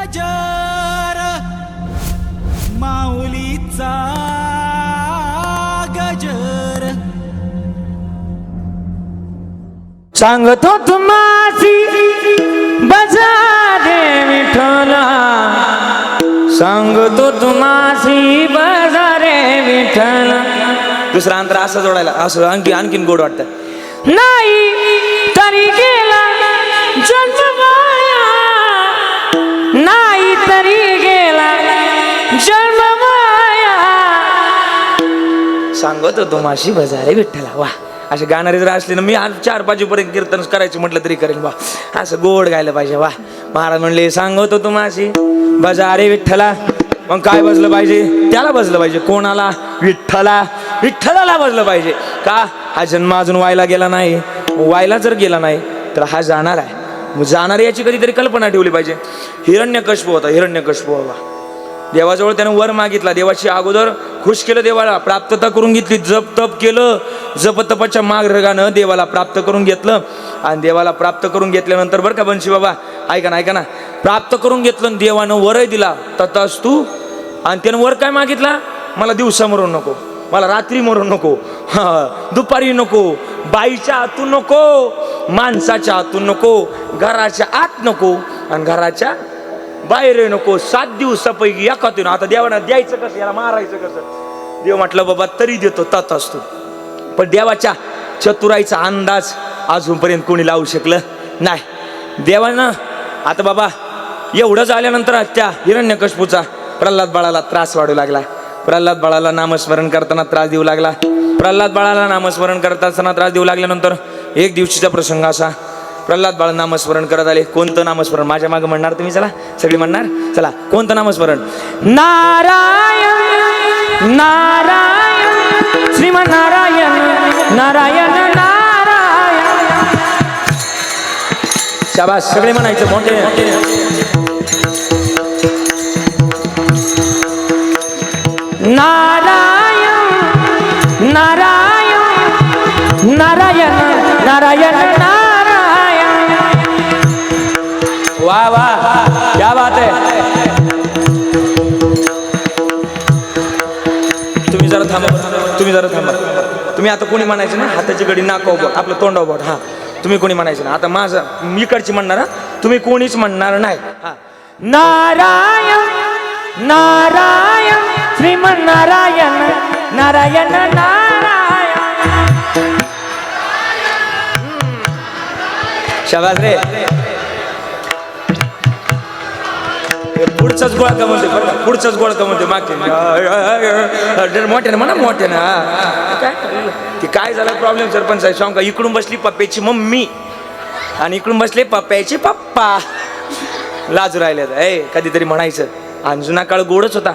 गजर माऊलीचा गजर. सांगतो तुम्हासी बजा दे विठ्ठला. सांगतो तुम्हासी बजा रे विठ्ठला. दुसरा अंतर असं जोडायला असं आणखी आणखीन गोड वाटतं. नाही सांगत होतो माशी बजारे विठ्ठला. वा. असे गाणारे जर असले ना मी चार पर्यंत कीर्तन करायचं म्हटलं तरी करेन वा असं गोड गायला पाहिजे वा. महाराज म्हणले सांगत होतो माशी बजारे विठ्ठला. मग काय बसलं पाहिजे? त्याला बसलं पाहिजे. कोणाला? विठ्ठला. विठ्ठलाला बसलं पाहिजे. का? हा जन्म अजून व्हायला गेला नाही. व्हायला जर गेला नाही तर हा जाणार आहे. मग जाणार याची कधीतरी कल्पना ठेवली पाहिजे. हिरण्यकश्यप होता हिरण्यकश्यप बाबा. देवाजवळ त्यानं वर मागितला. देवाची अगोदर खुश केलं देवाला प्राप्तता करून घेतली जप तप केलं जप तपाच्या मार्गानं देवाला प्राप्त करून घेतलं. आणि देवाला प्राप्त करून घेतल्यानंतर बरं का बनशी बाबा ऐका ना ऐका ना. प्राप्त करून घेतलं आणि देवानं वरही दिला ततास तू आणि त्यानं वर काय मागितला? मला दिवसा मरून नको मला रात्री मरून नको हां दुपारी नको बाईच्या आतून नको माणसाच्या आतून नको घराच्या आत नको आणि घराच्या बाहेर नको सात दिवसापैकी एखातून आता देवाना द्यायचं कसं याला मारायचं कसं? देव म्हटलं बाबा तरी देतो तात असतो पण देवाच्या चतुराईचा अंदाज अजूनपर्यंत कोणी लावू शकलं नाही. देवानं आता बाबा एवढं झाल्यानंतर त्या हिरण्यकशपूचा प्रल्हाद बाळाला त्रास वाढू लागला. प्रल्हाद बाळाला नामस्मरण करताना त्रास देऊ लागला. प्रल्हाद बाळाला नामस्मरण करत असताना त्रास देऊ लागल्यानंतर एक दिवशीचा प्रसंग असा प्रल्हाद बाळ नामस्मरण करत आले. कोणतं नामस्मरण? माझ्या मागे म्हणणार तुम्ही? चला सगळी म्हणणार? चला कोणतं नामस्मरण? नारायण नारायण श्रीमन नारायण नारायण नारायण. शाबास सगळे म्हणायचं मोठे. नारायण नारायण नारायण नारायण आहे. तुम्ही जरा थांबा तुम्ही जरा थांबा. तुम्ही आता कोणी म्हणायचं ना हाताची गडी नाका आपलं तोंडा बोट. हा. तुम्ही कोणी म्हणायचं ना आता माझं मी इकडची म्हणणार हा. तुम्ही कोणीच म्हणणार नाही. हा. नारायण नारायण श्रीमन नारायण नारायण नारायण. शाबास रे. पुढचाच गोळका म्हणते बरं पुढचाच गोळका का म्हणते मागचे मोठ्याने म्हणा मोठ्याने हा. काय ते काय झालं प्रॉब्लेम सरपंच आहे सांग का? इकडून बसली पप्प्याची मम्मी आणि इकडून बसले पप्प्याचे पप्पा. लाजू राहिले ए कधीतरी म्हणायचं. आणि जुना काळ गोडच होता.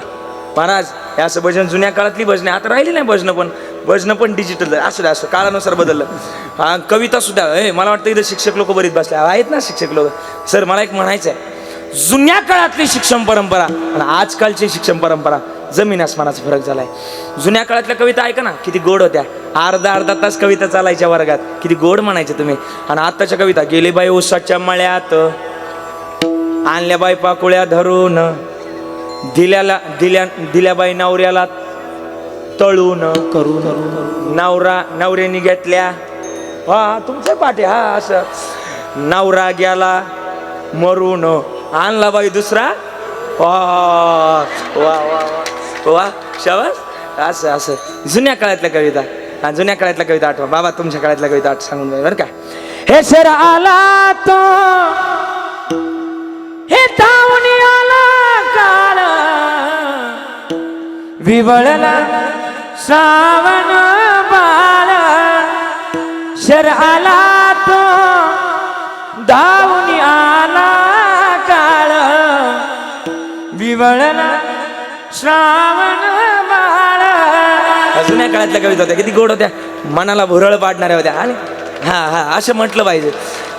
महाराज हे असं भजन जुन्या काळातली भजने. आता राहिली नाही भजनं पण. भजनं पण डिजिटल असं द्या असं काळानुसार बदललं. हा कविता सुद्धा. ए मला वाटतं इथं शिक्षक लोक बरीच बसले. आहेत ना शिक्षक लोक? सर मला एक म्हणायचं आहे जुन्या काळातली शिक्षण परंपरा आणि आजकालची शिक्षण परंपरा जमीन आसमानाचा फरक झालाय. जुन्या काळातल्या कविता ऐका ना किती गोड होत्या. अर्धा अर्धा तास कविता चालायच्या वर्गात. किती गोड म्हणायचे तुम्ही. आणि आत्ताच्या कविता गेले बाई उसाच्या मळ्यात आणल्या बाई पाकुळ्या धरून दिल्याला दिल्या दिल्याबाई नवऱ्याला तळून करून. नवरा नवऱ्याने घेतल्या. हा तुमचे पाठे हा असं. नवरा गेला मरून. आणला बाई दुसरा? वा वा वा वा. वा शाबास. असं असं. जुन्या काळातल्या कविता. हा जुन्या काळातल्या कविता आठवा. बाबा तुमच्या काळातल्या कविता आठ सांगून बरं का? हे सर आला तो. हे धावून आला काळ. विवळला श्रावण बाळ. शर आला तो. धाव विवळला श्रावण बाळ. जुन्या काळातल्या कविता होत्या. किती गोड होत्या. मनाला भुरळ पाडणाऱ्या होत्या. आणि हा हा असं म्हटलं पाहिजे.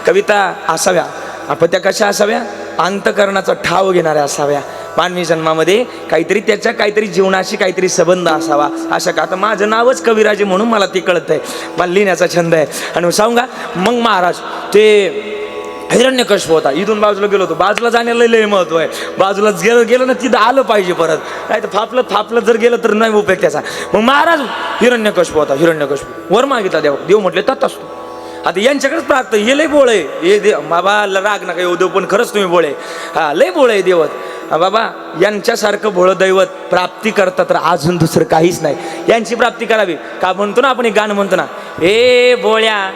कविता असाव्या. आपण त्या कशा असाव्या? अंतकरणाचा ठाव घेणाऱ्या असाव्या. मानवी जन्मामध्ये काहीतरी त्याच्या काहीतरी जीवनाशी काहीतरी संबंध असावा. अशा का? आता माझं नावच कविराजे म्हणून मला ते कळत आहे मला लिहिण्याचा छंद आहे. आणि सांगू का? मग महाराज ते हिरण्यकश्यप होता. इथून बाजूला गेलो होतो. बाजूला जाण्याला लय महत्त्व आहे. बाजूला गेलं गेलं ना तिथं आलं पाहिजे परत. नाही तर फापलं फापलं जर गेलं तर नाही उपयोग त्याचा मग महाराज हिरण्यकश्यप होता. हिरण्यकश्यप. वर मागितला देव. देव म्हटले तत असतो. आता यांच्याकडेच प्रार्थना हे लय बोळ. आहे हे देव बाबा ल- राग नका येऊ. देव पण खरंच तुम्ही बोळे. हा लय बोळ आहे देवत. बाबा यांच्यासारखं भोळं दैवत प्राप्ती करता तर अजून दुसरं काहीच नाही. यांची प्राप्ती करावी. का म्हणतो ना आपण एक गाणं म्हणतो ना ए बोळ्या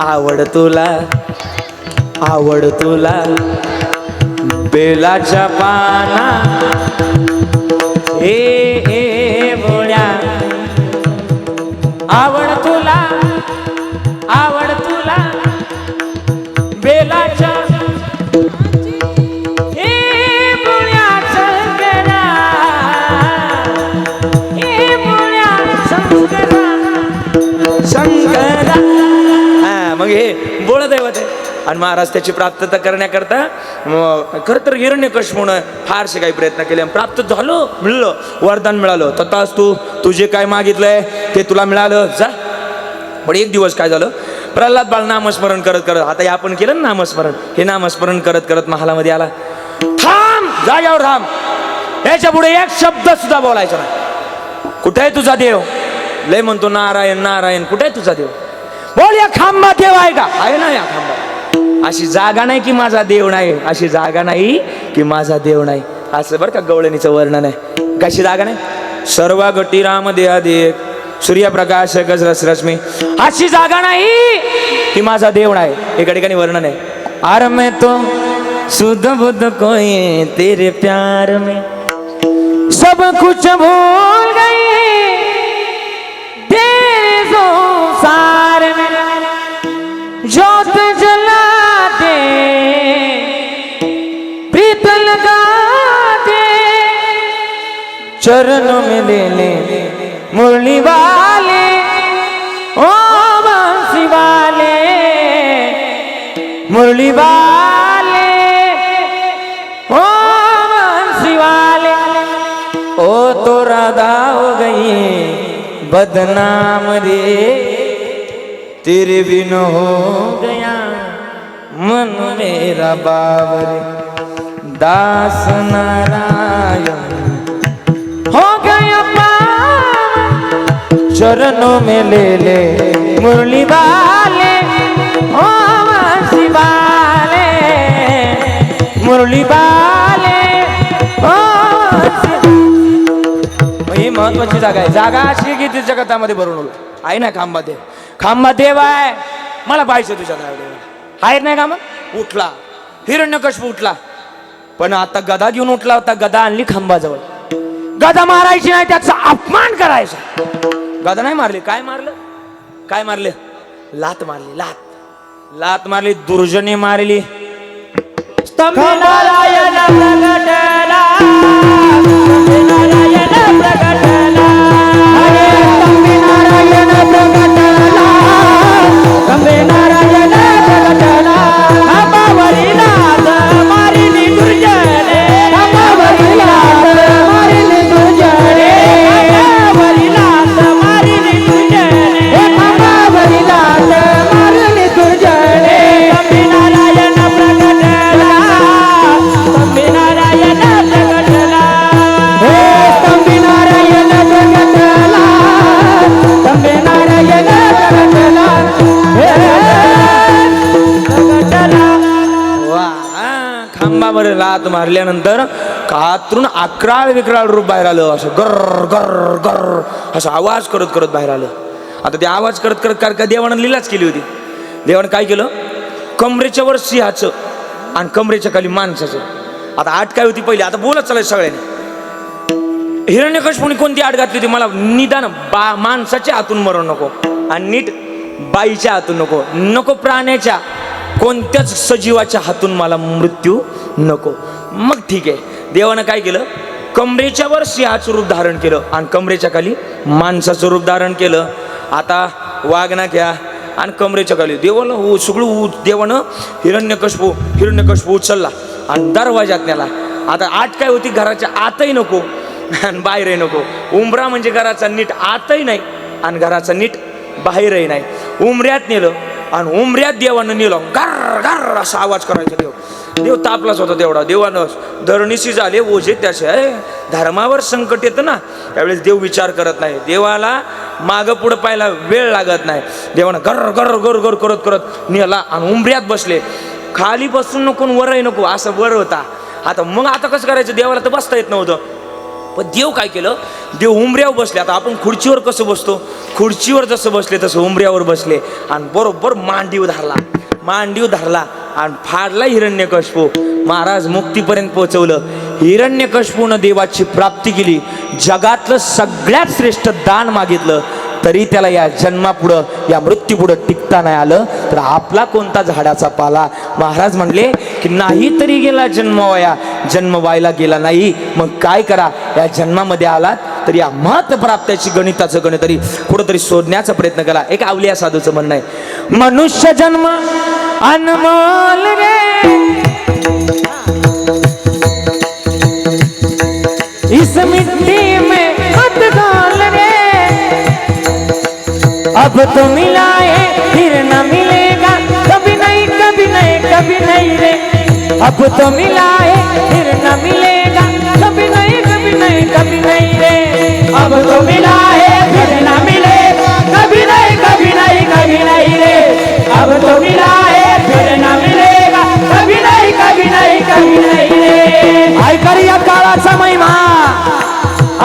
आवड तुला आवड तुला. बेलाच्या पाना ए ए बोळ्या आवड तुला बोळ आहे आणि महाराज त्याची प्राप्तता करण्याकरता खर खरं तर हिरण्य म्हणून फारसे काही प्रयत्न केले प्राप्त झालो मिळलं वरदान मिळालं. तथाच तू तुझे काय मागितलंय ते तुला मिळालं. जा. पण एक दिवस काय झालं? प्रल्हाद बाळ नामस्मरण करत करत आता हे आपण केलं ना नामस्मरण? हे नामस्मरण करत करत महालामध्ये आला. थांब! जाग्यावर थांब. याच्यापुढे एक शब्द सुद्धा बोलायचा नाही. कुठे आहे तुझा देव? लय म्हणतो नारायण नारायण. कुठे आहे तुझा देव? बोल या खांबा देव आहे का आहे ना या खांबा. अशी जागा नाही की माझा देव नाही. अशी जागा नाही की माझा देव नाही. असं बरं का गवळणीचं वर्णन आहे. कशी जागा नाही? सर्व गटी राम देहादेक सूर्यप्रकाश गजरस रश्मी. अशी जागा नाही की माझा देव नाही. एका ठिकाणी वर्णन आहे. आर मैं तो. सुध बुद्ध कोई तेरे प्यार में. सब कुछ भूल चरण में ले ले मुरली वाले ओ बंसी वाले मुरली वाले ओ बंसी वाले। ओ तो राधा हो गई बदनाम रे। तेरे बिन हो गया मन मेरा बाबरे दास नारायण चरणों में ले ले। मुरली वाले ओ बंसी वाले मुरली वाले ओ ही महत्वाची जागा आहे. जागा अशी की ती जगतामध्ये भरून आहे ना खांबा देव खांबा देव आहे. मला पाहिजे तुझ्या देव आहेत नाही का मग उठला. हिरण्यकश्यप उठला. पण आता गदा घेऊन उठला होता. गदा आणली खांबाजवळ. गदा मारायची नाही त्याचा अपमान करायचा. गदा नाही मारली. काय मारलं? काय मारले? लात मारली लात. लात मारली दुर्जनी मारली. मारल्यानंतर कातरून अकराळ विक्राळ रूप बाहेर आलं. असं गर गर गर असं आवाज करत करत बाहेर आलं. आता ते आवाज करत करत कर का देवानं लिलाच केली होती. देवानं काय केलं? कमरेच्या वर सिंहाचं आणि कमरेच्या खाली माणसाचं. आता आठ काय होती पहिली? आता बोलत चालायचं सगळ्यांनी. हिरण्यकशपुणी कोणती आठ घातली होती? मला निदान बा माणसाच्या हातून मरण नको आणि नीट बाईच्या हातून नको. नको प्राण्याच्या कोणत्याच सजीवाच्या हातून मला मृत्यू नको. मग ठीक आहे. देवानं काय केलं? कमरेच्या वर सिंहाचं रूप धारण केलं आणि कमरेच्या खाली माणसाचं रूप धारण केलं. आता वागना घ्या आणि कमरेच्या खाली. देवाला उ- सगळं उ- देवानं हिरण्यकशपू हिरण्यकशपू उचलला आणि दरवाजात नेला आता आत काय होती? घराच्या आतही नको आणि बाहेरही नको. उंबरा म्हणजे घराचा नीट आतही नाही आणि घराचा नीट बाहेरही नाही. उमऱ्यात नेलं आणि उमऱ्यात देवानं नेलं. गर गर असा आवाज करायचा देव. देव तापलाच होता तेवढा. देवानं धरणीशी झाले ओझे त्याचे. अरे धर्मावर संकट येतं ना त्यावेळेस देव विचार करत नाही. देवाला मागं पुढं पाहायला वेळ लागत नाही. देवानं गर गर गर गर करत करत नेला आणि उंबऱ्यात बसले. खाली बसून नको वरही नको असं वर होता. आता मग आता कसं करायचं? देवाला तर बसता येत नव्हतं. पण देव काय केलं? देव उमऱ्यावर बसले. आता आपण खुर्चीवर कसं बसतो? खुर्चीवर जसं बसले तसं उमऱ्यावर बसले. आणि बरोबर मांडीव धरला मांडीव धरला आणि फाडला हिरण्यकशपू. महाराज मुक्तीपर्यंत पोहोचवलं. हिरण्यकशपूनं देवाची प्राप्ती केली. जगातलं सगळ्यात श्रेष्ठ दान मागितलं. तरी त्याला या जन्मापुढं या मृत्यूपुढं टिकता नाही आलं. तर आपला कोणता झाडाचा पाला? महाराज म्हणले की नाही तरी गेला जन्मवाया जन्म व्हायला गेला नाही. मग काय करा? या जन्मामध्ये आलात तर या महत्प्राप्त्याची गणिताचं गणित. तरी कुठंतरी शोधण्याचा प्रयत्न केला. एक आवलिया साधूचं म्हणणं आहे. मनुष्य जन्म अनमोल रे. इस मिट्टी में मत डाल रे. अब तो मिला है फिर न मिलेगा. कभी नहीं कभी नहीं कभी नहीं रे. अब तो मिला है फिर न मिलेगा. कभी नहीं कभी नहीं कभी नहीं. अब तो मिला है फिर ना मिले। कभी नहीं कभी नहीं कभी नहीं रे। अब तो मिला है फिर ना मिलेगा। कभी नहीं कभी नहीं कभी नहीं रे। ऐकर या काळाचा महिमा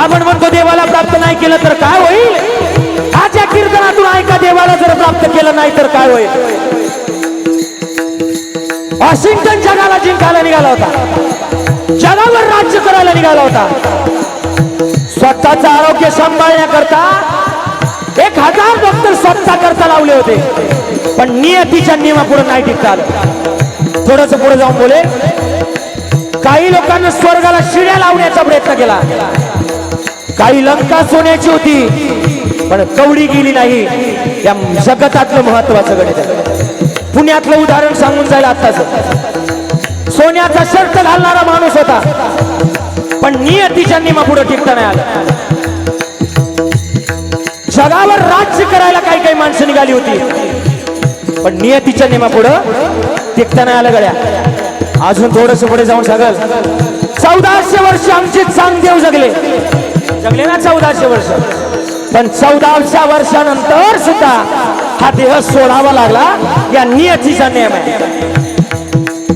आपण म्हणतो देवाला प्राप्त नाही केलं तर काय होईल आज या कीर्तनातून ऐका देवाला जर प्राप्त केलं नाही तर काय होईल वॉशिंग्टन जगाला जिंकायला निघाला होता. जगावर राज्य करायला निघाला होता. स्वतःचं आरोग्य सांभाळण्याकरता एक हजार डॉक्टर स्वतः करता लावले होते. पण नियतीच्या नियमापुढे नाही टिकता आलं. थोडस पुढे जाऊन बोले. काही लोकांना स्वर्गाला शिड्या लावण्याचा प्रयत्न केला. काही लंका सोन्याची होती पण कवडी गेली नाही. या जगतातलं महत्वाचं गणित पुण्यातलं उदाहरण सांगून जाईल आत्ताच. सोन्याचा शर्ट घालणारा माणूस होता. पण नियतीच्या पुढे टिकता नाही आलं. जगावर राज्य करायला काही काही माणसं निघाली होती. पण नियतीच्या नियमापुढं टिकता नाही आलं गड्या. अजून थोडस पुढे जाऊन सांगल चौदाशे वर्ष आमचे चांगदेव जगले. जगले ना चौदाशे वर्ष. पण चौदाशे वर्षानंतर सुद्धा हा देह सोडावा लागला. या नियतीचा नियम आहे.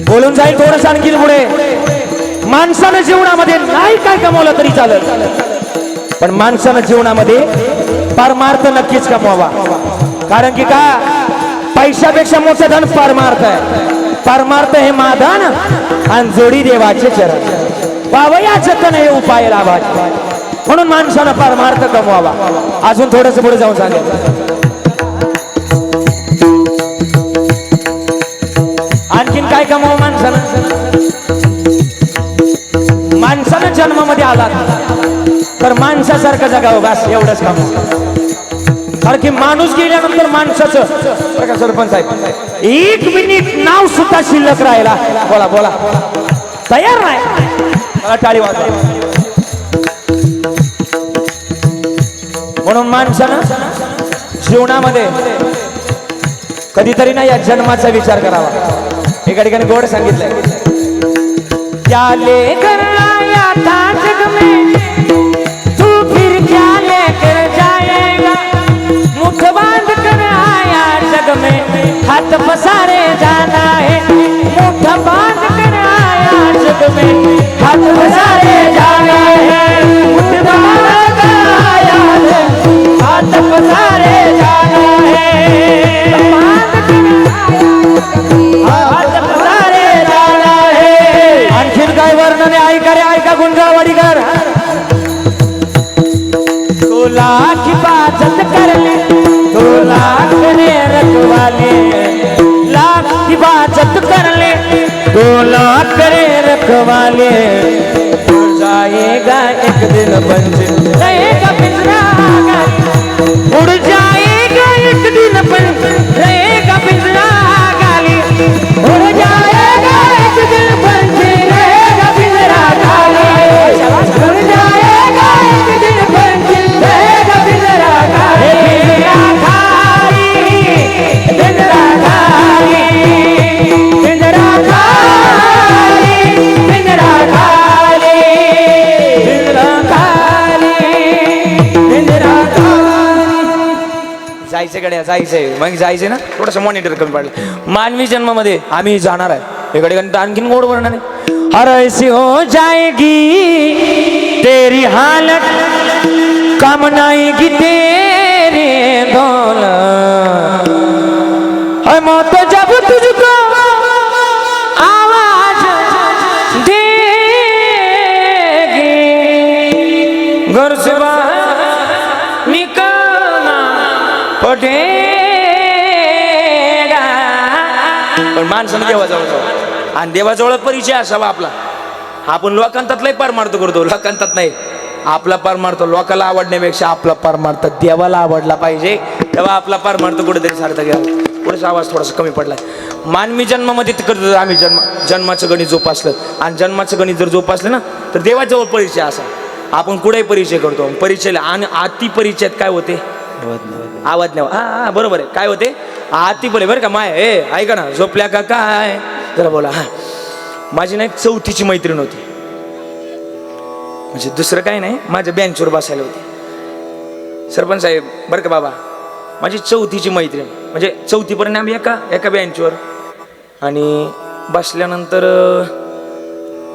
बोलून जाईल थोडस आणखी पुढे. माणसानं जीवनामध्ये नाही काय कमवलं तरी चालत पण माणसानं जीवनामध्ये परमार्थ नक्कीच कमवावा. कारण की का? पैशापेक्षा मोठं धन परमार्थ आहे परमार्थ हे माधन आणि जोडी देवाचे चरण. पावया तन हे उपाय लावा म्हणून माणसानं परमार्थ कमवावा. अजून थोडस पुढे जाऊन सांगेल आणखीन काय कमावं आलात. तर माणसासारखं जगावं बस एवढंच काम कारण की माणूस गेल्यानंतर माणसाचं प्रकाश सरपंच साहेब? एक मिनिट नाव सुद्धा शिल्लक राहिला. बोला बोला. तयार नाही. मला टाळी वाजवा. म्हणून माणसानं जीवनामध्ये कधीतरी ना या जन्माचा विचार करावा. एका ठिकाणी गोड सांगितलंय. क्या जग हाथ पसारे जाना है। मुठ बांध कर आया जग में। हाथ पसारे जाना है। मुठ बांध कर आया जग हाथ पसारे वाले जाएगा एक दिन पंच जायचंय. मग जायचंय ना? थोडस मॉनिटर कमी पडलं. मानवी जन्मामध्ये आम्ही जाणार आहे. इकडे गणित आणखीन गोड वर्णन आहे. हर ऐसी हो जाएगी तेरी हालत. कम नाएगी तेरे दौलत. माणसानं देवाजवळ जाऊ. आणि देवाजवळ परिचय असावा आपला. आपण लोकांतातलाही परमार्थ करतो. लोकांतात नाही. आपला परमार्थ लोकाला आवडण्यापेक्षा आपला परमार्थ देवाला आवडला पाहिजे. तेव्हा आपला परमार्थ कुठेतरी सार्थक घ्यावा पुढेचा आवाज थोडासा कमी पडलाय. मानवी जन्मामध्ये करतो आम्ही जन्म. जन्माचं गणित जोपासलं. आणि जन्माचं गणित जर जोपासलं ना तर देवाजवळ परिचय असा. आपण कुठेही परिचय करतो. परिचय आणि अति परिचयात काय होते? आवाज नाही हा हा बरोबर आहे. काय होते? आती बोले बरं का माय ए ऐका ना झोपल्या का काय? जरा बोला हा. माझी ना एक चौथीची मैत्रीण होती. म्हणजे दुसरं काय नाही माझ्या बेंचवर बसायला होती. सरपंच साहेब बरं का बाबा? माझी चौथीची मैत्रीण. म्हणजे चौथीपर्यंत आम्ही एका एका बेंचवर आणि बसल्यानंतर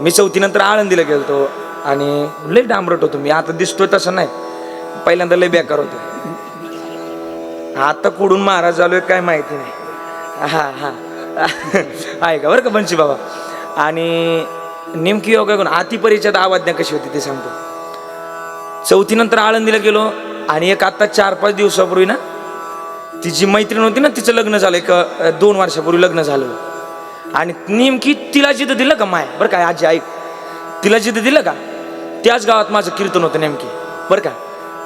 मी चौथीनंतर आळंदीला गेलतो. आणि लय डांबरट होतो मी. आता दिसतोय तसं नाही. पहिल्यांदा लय बेकार होतो आता कुडून महाराज झालोय काय माहिती नाही. हा हा. आहे का बरं का बनशी बाबा. आणि नेमकी योगा करून अतिपरिचयात आवाज्ञा कशी होती ते सांगतो. चौथीनंतर आळंदीला गेलो आणि एक आत्ता चार पाच दिवसापूर्वी ना तिची मैत्रीण होती ना तिचं लग्न झालं. एक दोन वर्षापूर्वी लग्न झालं. आणि नेमकी तिला जिथं दिलं का माय? बरं काय आजी ऐक. तिला जिथं दिलं का? त्याच गावात माझं कीर्तन होतं नेमकी. बरं का?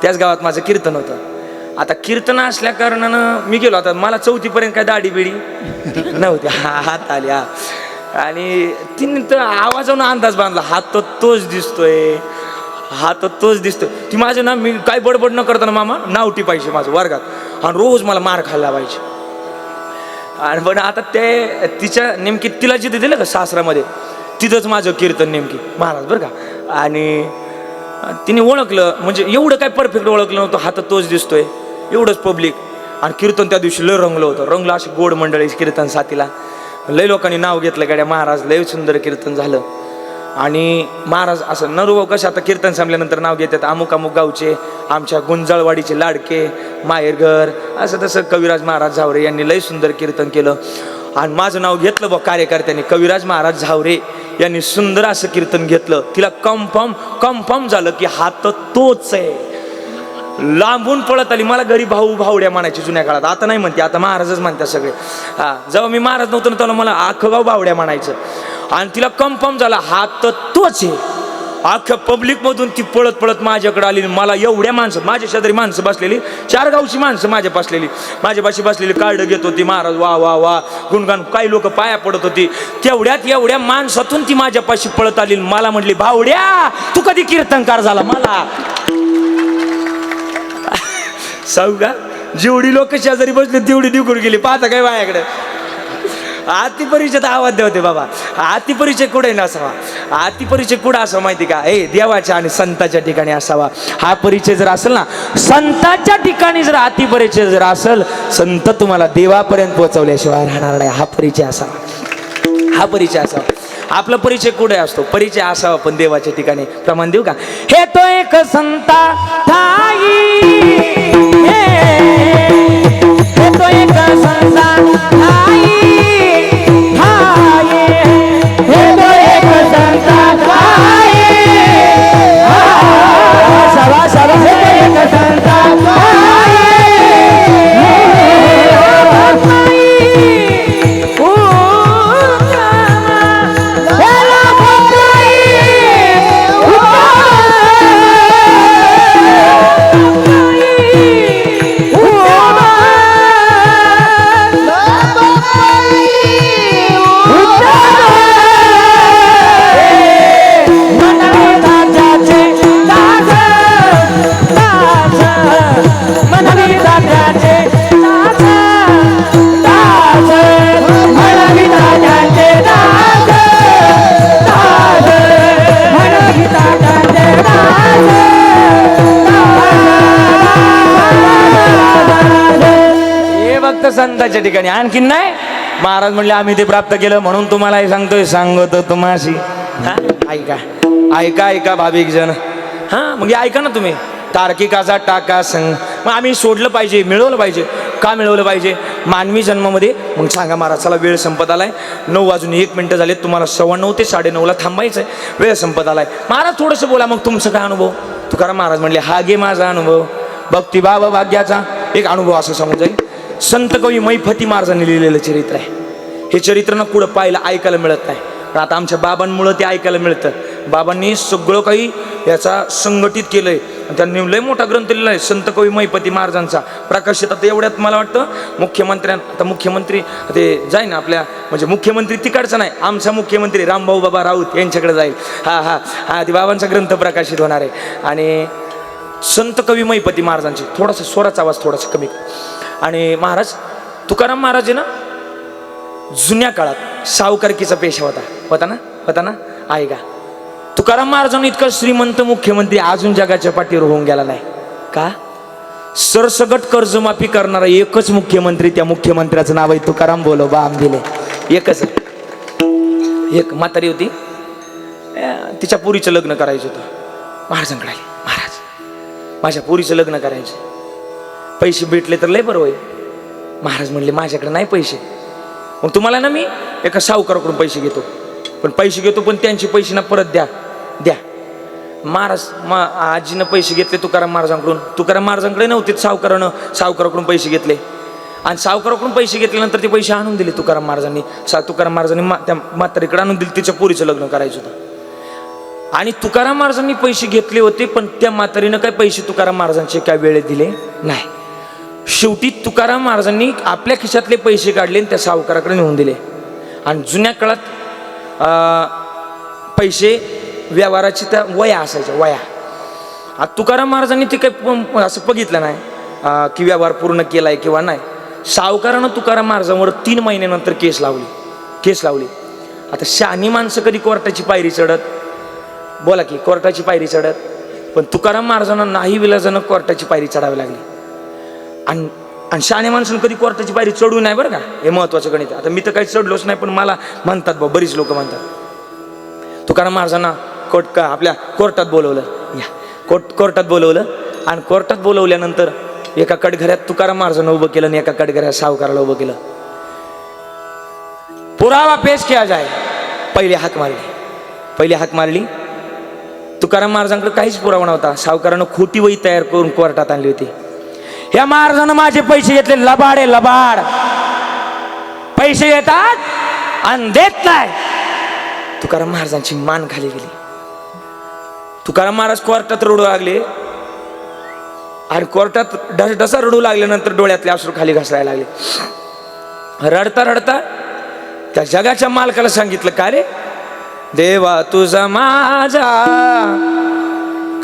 त्याच गावात माझं कीर्तन होतं. आता कीर्तन असल्या कारणानं मी गेलो. आता मला चौथीपर्यंत काय दाढी बिडी नव्हती. हा हात आली हा. आणि तिने तर आवाजानं अंदाज बांधला. हात तर तोच दिसतोय. हा तर तोच दिसतोय. ती माझं ना मी काय बडबड न करताना मामा नावटी पाहिजे माझं वर्गात. आणि रोज मला मार खायला पाहिजे आणि पण आता ते तिच्या नेमकी तिला जिथे दिलं का सासरामध्ये तिथंच माझं कीर्तन नेमकी. महाराज बरं का? आणि तिने ओळखलं म्हणजे एवढं काय परफेक्ट ओळखलं नव्हतं. हातात तोच दिसतोय. एवढंच पब्लिक आणि कीर्तन त्या दिवशी लय रंगलं होतं. रंगलं अशी गोड मंडळी कीर्तन साथीला. लय लोकांनी नाव घेतलं गाड्या महाराज लय सुंदर कीर्तन झालं. आणि महाराज असं नरुभाऊ कसे आता कीर्तन संपल्यानंतर नाव घेतात? अमुक अमुक गावचे आमच्या गुंजाळवाडीचे लाडके माहेरघर असं तसं कविराज महाराज झावरे यांनी लय सुंदर कीर्तन केलं. आणि माझं नाव घेतलं बघ कार्यकर्त्यांनी कविराज महाराज झावरे यांनी सुंदर असं कीर्तन घेतलं. तिला कन्फर्म कन्फर्म झालं की हा तर तोच आहे. लांबून पळत आली. मला घरी भाऊ भावड्या म्हणायची जुन्या काळात. आता नाही म्हणते आता महाराजच म्हणतात सगळे. हा जेव्हा मी महाराज नव्हतो ना तेव्हा मला अख्खं गाव भावड्या म्हणायचं. आणि तिला कन्फर्म झाला हा तर तोच आहे. अख्ख्या पब्लिकमधून ती पळत पळत माझ्याकडे आली. मला एवढ्या माणसं माझ्या शेजारी माणसं बसलेली. चार गावची माणसं माझ्या बसलेली. माझ्या पाशी बसलेली कार्ड घेत होती. महाराज वा वा वा. गुणगान काही लोक पाया पडत होती. तेवढ्यात एवढ्या माणसातून ती माझ्या पाशी पळत आली. मला म्हटली भावड्या तू कधी कीर्तनकार झाला? मला. सांगू का जेवढी लोक शेजारी बसले तेवढी निघून गेली. पाहता काय माझ्याकडे? आतिपरिचय तर आवाज होते बाबा. आती परिचय कुठे नसावा आती परिचय कुठं असावा माहिती का? हे देवाच्या आणि संताच्या ठिकाणी असावा. हा परिचय जर असेल ना संताच्या ठिकाणी जर आती परिचय जर असेल संत तुम्हाला देवापर्यंत पोहोचवल्याशिवाय राहणार नाही. हा परिचय असावा. हा परिचय असावा. आपला परिचय कुठे असतो? परिचय असावा पण देवाच्या ठिकाणी. प्रमाण देऊ का? हे तो एक संता आई। संताच्या ठिकाणी. आणखीन नाही? महाराज म्हणले आम्ही ते प्राप्त केलं म्हणून तुम्हाला हे सांगतोय. सांगतो तुम्हाशी. हा? ऐका. ऐका ऐका भाविक जन हा? मग हे ऐका ना तुम्ही. तार्किकाचा टाका संग. मग आम्ही सोडलं पाहिजे मिळवलं पाहिजे. का मिळवलं पाहिजे? मानवी जन्मामध्ये. मग सांगा महाराज चला वेळ संपत आलाय. नऊ वाजून एक मिनटं झाले तुम्हाला सव्वा नऊ ते साडे नऊला थांबायचं आहे वेळ संपत आलाय. महाराज थोडंसं बोला मग तुमचं काय अनुभव? तुकाराम महाराज म्हणले हा घे माझा अनुभव. भक्तिभाव भाग्याचा एक अनुभव असं जाईल संत कवी मैफती महाराजांनी लिहिलेलं चरित्र आहे. हे चरित्र ना कुठं पाहायला ऐकायला मिळत नाही. पण आता आमच्या बाबांमुळं ते ऐकायला मिळतं. बाबांनी सगळं काही याचा संघटित केलंय. आहे त्यांनी लय मोठा ग्रंथ लिहिला आहे संत कवी मैपती महाराजांचा. प्रकाशित आता एवढ्यात मला वाटतं मुख्यमंत्र्यां आता मुख्यमंत्री ते जाईल ना आपल्या म्हणजे मुख्यमंत्री तिकडचा नाही आमचा मुख्यमंत्री रामभाऊ बाबा राऊत यांच्याकडे जाईल. हा हा हा ते बाबांचा ग्रंथ प्रकाशित होणार आहे. आणि संत कवी मैपती महाराजांची थोडासा स्वराचा आवाज थोडासा कमी आणि महाराज तुकाराम महाराज आहे ना जुन्या काळात सावकारकीचा पेशा होता. होता ना? होता ना? आहे का तुकाराम महाराजांनी इतका श्रीमंत मुख्यमंत्री अजून जगाच्या पाठीवर होऊन गेला नाही. का? सरसगट कर्जमाफी करणारा एकच मुख्यमंत्री त्या मुख्यमंत्र्याचं नाव आहे तुकाराम बोलो बा आंबिले. एकच. एक म्हातारी होती. तिच्या पुरीचं लग्न करायचं होतं. महाराजांकडे महाराज माझ्या पुरीचं लग्न करायचं. पैसे भेटले तर लय बरं होईल. महाराज म्हणले माझ्याकडे नाही पैसे. मग तुम्हाला ना मी एका सावकाराकडून पैसे घेतो. पण पैसे घेतो पण त्यांचे पैसे ना परत द्या. द्या. महाराज मा आजीनं पैसे घेतले तुकाराम महाराजांकडून. तुकाराम महाराजांकडे नव्हते सावकारानं सावकाराकडून पैसे घेतले. आणि सावकाराकडून पैसे घेतल्यानंतर ते पैसे आणून दिले तुकाराम महाराजांनी. सा तुकाराम महाराजांनी मा त्या म्हातारीकडे आणून दिले तिच्या पोरीचं लग्न करायचं होतं. आणि तुकाराम महाराजांनी पैसे घेतले होते पण त्या म्हातारीनं काय पैसे तुकाराम महाराजांचे काय वेळेत दिले? नाही. शेवटी तुकाराम महाराजांनी आपल्या खिशातले पैसे काढले आणि त्या सावकाराकडे नेऊन दिले. आणि जुन्या काळात पैसे व्यवहाराची त्या वया असायच्या वया. आता तुकाराम महाराजांनी ते काही असं बघितलं नाही की व्यवहार पूर्ण केलाय किंवा नाही. सावकारानं तुकाराम महाराजांवर तीन महिन्यानंतर केस लावली केस लावली. आता शहाणी माणसं कधी कोर्टाची पायरी चढत? बोला की कोर्टाची पायरी चढत? पण तुकाराम महाराजांना नाही विलाजानं कोर्टाची पायरी चढावी लागली. आणि आणि शहाण्या माणसानं कधी कोर्टाची पायरी चढू नाही बरं का? हे महत्वाचं गणित आता मी तर काही चढलोच नाही पण मला म्हणतात बा बरीच लोक म्हणतात. तुकाराम महाराजांना कोर्ट का आपल्या कोर्टात बोलवलं. या कोर्ट कोर्टात बोलवलं. आणि कोर्टात बोलवल्यानंतर एका कडघऱ्यात तुकाराम महाराजांना उभं केलं आणि एका कडघऱ्यात सावकाराला उभं केलं. पुरावा पेश किया जाय. पहिली हाक मारली. पहिली हाक मारली. तुकाराम महाराजांकडे काहीच पुरावा नव्हता. सावकारानं खोटी वही तयार करून कोर्टात आणली होती. या महाराजानं माझे पैसे घेतले. लबाड आहे लबाड. पैसे घेतात आणि देत नाही. तुकाराम महाराजांची मान खाली गेली. तुकाराम महाराज कोर्टात रडू लागले. आणि कोर्टात ढस ढसा रडू लागल्यानंतर डोळ्यातले अश्रू खाली घसरायला लागले. रडता रडता त्या जगाच्या मालकाला सांगितलं का रे? देवा तुझा माझा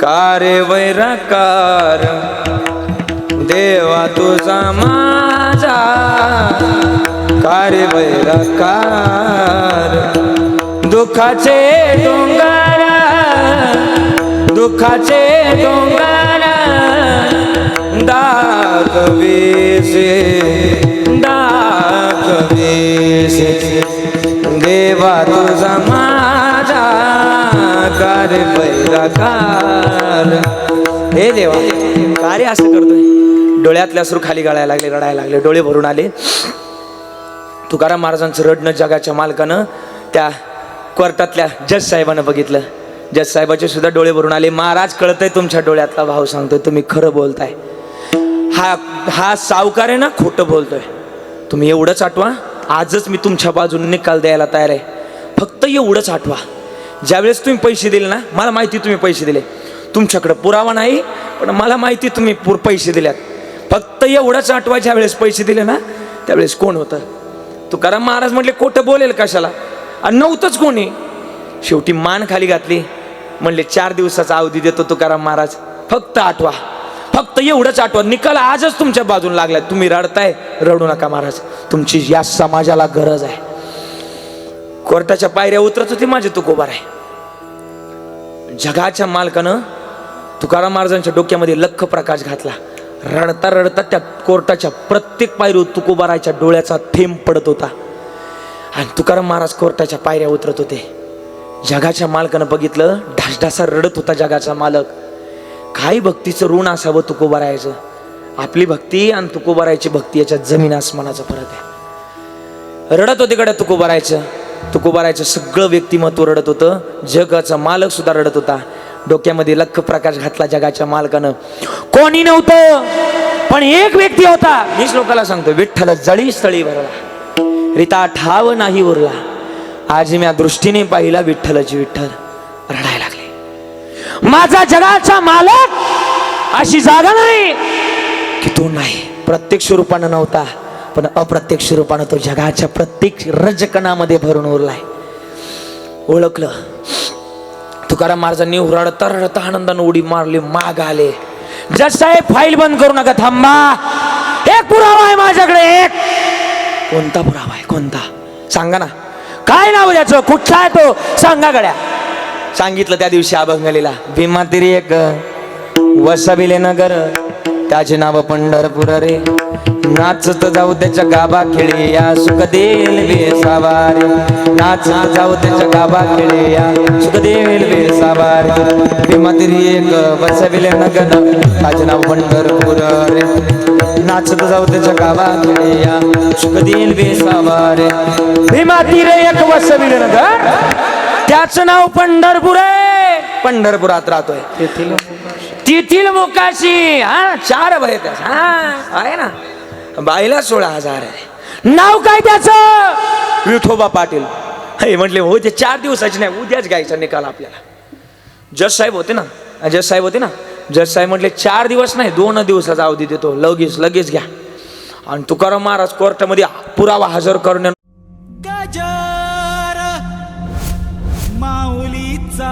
कारे वैराकार. देवा तुझा माझा कार्य वैरकार दुःखाचे डोंगर दुःखाचे डोंगर दाखवेसे दाखवेसे. देवा तुझा माझा कार्य वैरकार हे देवा कार्य असं करतोय. डोळ्यातले असू खाली गाळायला लागले रडायला लागले डोळे भरून आले. तुकाराम महाराजांचं रडणं जगाच्या मालकानं त्या कोर्टातल्या जज साहेबानं बघितलं. जज साहेबाचे सुद्धा डोळे भरून आले. महाराज कळतंय तुमच्या डोळ्यातला भाव सांगतोय तुम्ही खरं बोलताय. हा हा सावकार आहे ना खोटं बोलतोय. तुम्ही एवढंच आठवा आजच मी तुमच्या बाजूने निकाल द्यायला तयार आहे. फक्त एवढंच आठवा. ज्यावेळेस तुम्ही पैसे दिले ना मला माहिती तुम्ही पैसे दिले. तुमच्याकडे पुरावा नाही पण मला माहिती तुम्ही पुर पैसे दिल्यात. फक्त एवढंच आठवा ज्यावेळेस पैसे दिले ना त्यावेळेस कोण होतं? तुकाराम महाराज म्हटले खोटं बोलेल कशाला? आणि नव्हतंच कोणी. शेवटी मान खाली घातली. म्हणले चार दिवसाचा अवधी देतो तुकाराम महाराज. फक्त आठवा. फक्त एवढंच आठवा. निकाल आजच तुमच्या बाजून लागलाय. तुम्ही रडताय. रडू नका महाराज. तुमची या समाजाला गरज आहे. कोर्टाच्या पायऱ्या उतरत होती माझे तुकोबार आहे जगाच्या मालकानं तुकाराम महाराजांच्या डोक्यामध्ये लख प्रकाश घातला. रडता रडता त्या कोर्टाच्या प्रत्येक पायरी तुकोबाराच्या डोळ्याचा थेंब पडत होता. आणि तुकाराम महाराज कोर्टाच्या पायऱ्या उतरत होते. जगाच्या मालकानं बघितलं ढासढासा रडत होता जगाचा मालक. काही भक्तीचं ऋण असावं तुकोबारायचं. आपली भक्ती आणि तुकोबारायची भक्ती याच्या जमीन आसमानाचा फरक आहे. रडत होते गड्या तुकोबारायचं. तुकोबारायचं सगळं व्यक्तिमत्व रडत होतं. जगाचा मालक सुद्धा रडत होता. डोक्यामध्ये लख प्रकाश घातला जगाच्या मालकानं. कोणी नव्हतं पण एक व्यक्ती होता. मीच लोकांना सांगतो विठ्ठल जळी स्थळी भरला. रिता ठाव नाही उरला. आज मी दृष्टीने पाहिला विठ्ठलची विठ्ठल रडायला लागले. माझा जगाचा मालक अशी जागा नाही की तो नाही. प्रत्यक्ष रूपानं नव्हता पण अप्रत्यक्ष रूपानं तो जगाच्या प्रत्येक रजकणामध्ये भरून उरलाय. ओळखलं. तुकाराम महाराजांनी रडता रडता आनंदानं उडी मारली माग आले. जज साहेब फाईल बंद करू नका थांबा. एक पुरावा आहे माझ्याकडे एक. कोणता पुरावा आहे? कोणता? सांगा ना. काय नाव त्याचं? कुठला आहे तो? सांगा गड्या. सांगितलं त्या दिवशी अभंगलीला. भीमा तिरी एक वसबिले नगर. त्याचे नाव पंढरपूर रे. नाचत जाऊ त्याच्या गाबा खेळे या सुखदेल बेसावारे नाचत जाऊ त्याच्या गाबा खेळे या सुखदेल बेसावारे एक बसविले नगर त्याचे नाव पंढरपूर रे. नाचत जाऊ त्याच्या गाबा खेळे या सुखदेल बेसावारे भीमा एक बसविले नगर त्याचं नाव पंढरपूर आहे. पंढरपुरात राहतोय. तेथील मुकाशी हा? चार भय त्याच. हा. आहे ना? बाईला सोळा हजार आहे. नाव काय त्याचं? विठोबा पाटील. हे म्हटले हो ते चार दिवसाची नाही उद्याच घ्यायचा निकाल आपल्याला. जज साहेब होते ना? जज साहेब होते ना? जज साहेब म्हटले चार दिवस नाही दोन दिवसाचा अवधी देतो. लगेच लगेच घ्या. आणि तुकाराम महाराज कोर्टामध्ये पुरावा हजर करण्या गजर माऊलीचा